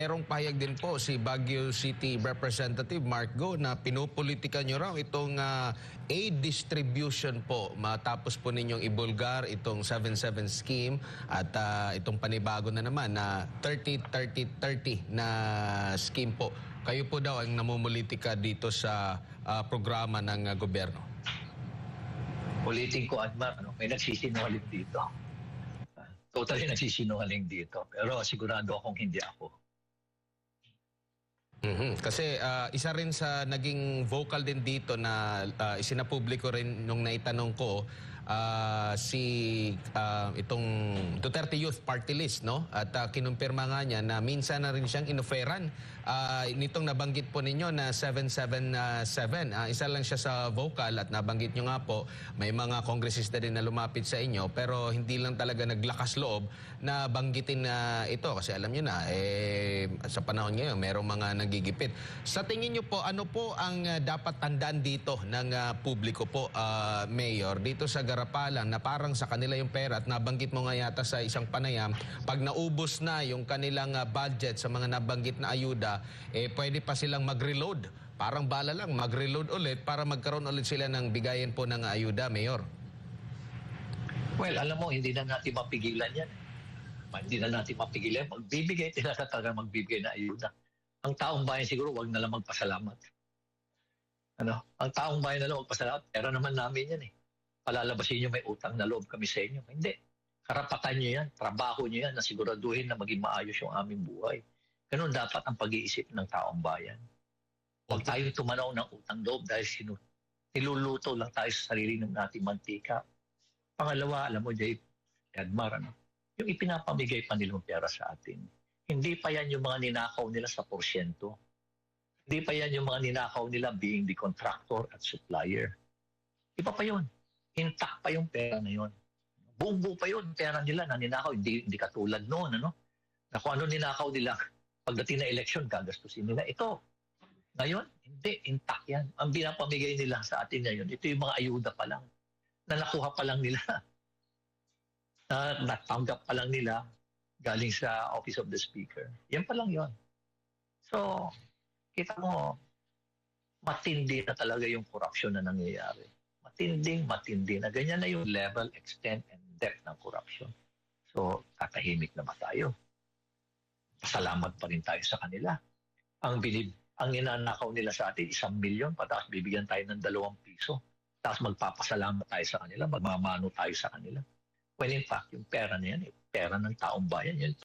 Merong pahayag din po si Baguio City Representative Mark Go na pinupolitika nyo raw itong ah, aid distribution po matapos po ninyong ibulgar itong 77 scheme at ah, itong panibago na naman na 30-30-30 na scheme po. Kayo po daw ang namumulitika dito sa ah, programa ng ah, gobyerno. Ulitin ko, Admar, ano, may nagsisinungaling dito. Totally nagsisinungaling dito. Pero sigurado akong hindi ako. Mhm. Kasi ah, isa rin sa naging vocal din dito na ah, isinapubliko rin nung naitanong ko ah, si ah, itong Duterte Youth Party List no? At ah, kinumpirma nga niya na minsan na rin siyang inoferan ah, nitong nabanggit po ninyo na 777 Ah, isa lang siya sa vocal at nabanggit nyo nga po may mga kongresista din na lumapit sa inyo pero hindi lang talaga naglakas loob na banggitin na ito. Kasi alam nyo na eh, sa panahon ngayon merong mga nagigipit. Sa tingin nyo po ano po ang ah, dapat tandaan dito ng ah, publiko po ah, Mayor? Dito sa Garapalan na parang sa kanila yung pera at nabanggit mo nga yata sa isang panayam pag naubos na yung kanilang ah, budget sa mga nabanggit na ayuda eh pwede pa silang mag-reload. Parang bala lang mag-reload ulit para magkaroon ulit sila ng bigayan po ng ayuda, Mayor. Well, alam mo, hindi na natin mapigilan yan. Hindi na natin mapigilan. Magbibigay, tinatataga magbibigay na ayuda. Ang taong bayan siguro, wag na lang magpasalamat. Ano? Ang taong bayan na lang magpasalamat. Pera naman namin yan eh. Palalabasin nyo may utang na loob kami sa inyo. Hindi. Karapatan nyo yan. Trabaho nyo yan na siguraduhin na maging maayos yung aming buhay. Ganun dapat ang pag-iisip ng taong bayan. Huwag tayo tumanaw ng utang loob dahil sinu niluluto lang tayo sa sarili ng ating mantika. Pangalawa, alam mo, Jay, Edmar, ano, yung ipinapamigay pa nilang pera sa atin, hindi pa yan yung mga ninakaw nila sa porsyento. Hindi pa yan yung mga ninakaw nila being the contractor at supplier. Iba pa yun. Intact pa yung pera na yun. Buong buo pa yun, pera nila na ninakaw. Hindi, hindi katulad noon, ano? Na kung ano ninakaw nila, pagdating na election, gagastusin nila. Ito, ngayon, hindi, intact yan. Ang binapamigay nila sa atin ngayon, ito yung mga ayuda pa lang. Na nakuha pa lang nila. Na natanggap pa lang nila galing sa Office of the Speaker. Yan pa lang yon. So, kita mo, matindi na talaga yung corruption na nangyayari. Matinding, matindi na. Ganyan na yung level, extent, and depth ng corruption. So, tatahimik na ba tayo? Pasalamat pa rin tayo sa kanila. Ang binib ang inanakaw nila sa atin, isang milyon, pataas bibigyan tayo ng dalawang piso. Tapos magpapasalamat tayo sa kanila, magmamano tayo sa kanila. When in fact, yung pera na yan, eh, pera ng taong bayan, yan